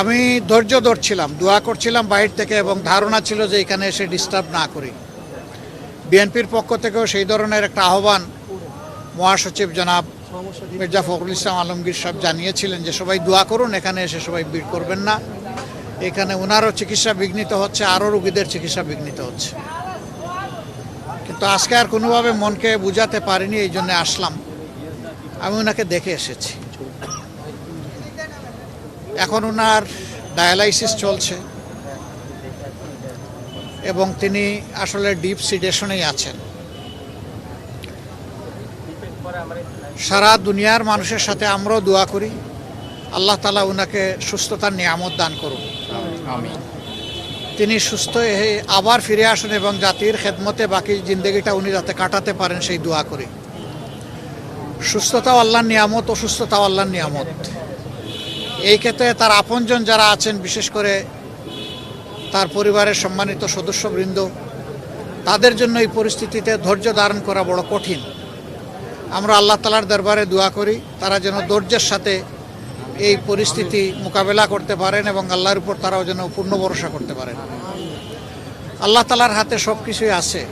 আমি ধৈর্য ধরছিলাম, দোয়া করছিলাম বাইরে থেকে এবং ধারণা ছিল যে এখানে এসে ডিস্টার্ব না করি। বিএনপির পক্ষ থেকেও সেই ধরনের একটা আহ্বান মহাসচিব জনাব মির্জা ফখরুল ইসলাম আলমগীর সাহেব জানিয়েছিলেন যে, সবাই দোয়া করুন, এখানে এসে সবাই ভিড় করবেন না। এখানে ওনারও চিকিৎসা বিঘ্নিত হচ্ছে, আরও রুগীদের চিকিৎসা বিঘ্নিত হচ্ছে। কিন্তু আজকে আর কোনোভাবে মনকে বুঝাতে পারিনি, এই জন্য আসলাম। আমি ওনাকে দেখে এসেছি। এখন ওনার ডায়ালাইসিস চলছে। এবং তিনি আসলে ডিপ সিডেশনেই আছেন। সারা দুনিয়ার মানুষের সাথে আমরাও দোয়া করি। আল্লাহ তালা ওনাকে সুস্থতার নিয়ামত দান করুন। তিনি সুস্থ হয়ে আবার ফিরে আসুন এবং জাতির খেদমতে বাকি জিন্দগিটা উনি যাতে কাটাতে পারেন সেই দোয়া করি। সুস্থতাও আল্লাহর নিয়ামত অসুস্থতাও আল্লাহর নিয়ামত। এই ক্ষেত্রে তার আপনজন যারা আছেন, বিশেষ করে তার পরিবারের সম্মানিত সদস্যবৃন্দ, তাদের জন্য এই পরিস্থিতিতে ধৈর্য ধারণ করা বড় কঠিন। আমরা আল্লাহ তালার দরবারে দোয়া করি, তারা যেন ধৈর্যের সাথে এই পরিস্থিতি মোকাবেলা করতে পারেন এবং আল্লাহর উপর তারাও যেন পূর্ণ ভরসা করতে পারেন। আল্লাহ তালার হাতে সব কিছুই আছে।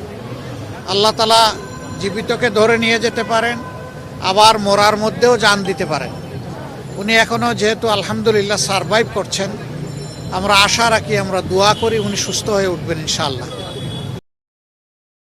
আল্লাহ তালা জীবিতকে ধরে নিয়ে যেতে পারেন, আবার মরার মধ্যেও জান দিতে পারেন। উনি এখনও যেহেতু আলহামদুলিল্লাহ সারভাইভ করছেন, আমরা আশা রাখি, আমরা দোয়া করি উনি সুস্থ হয়ে উঠবেন ইনশাআল্লাহ।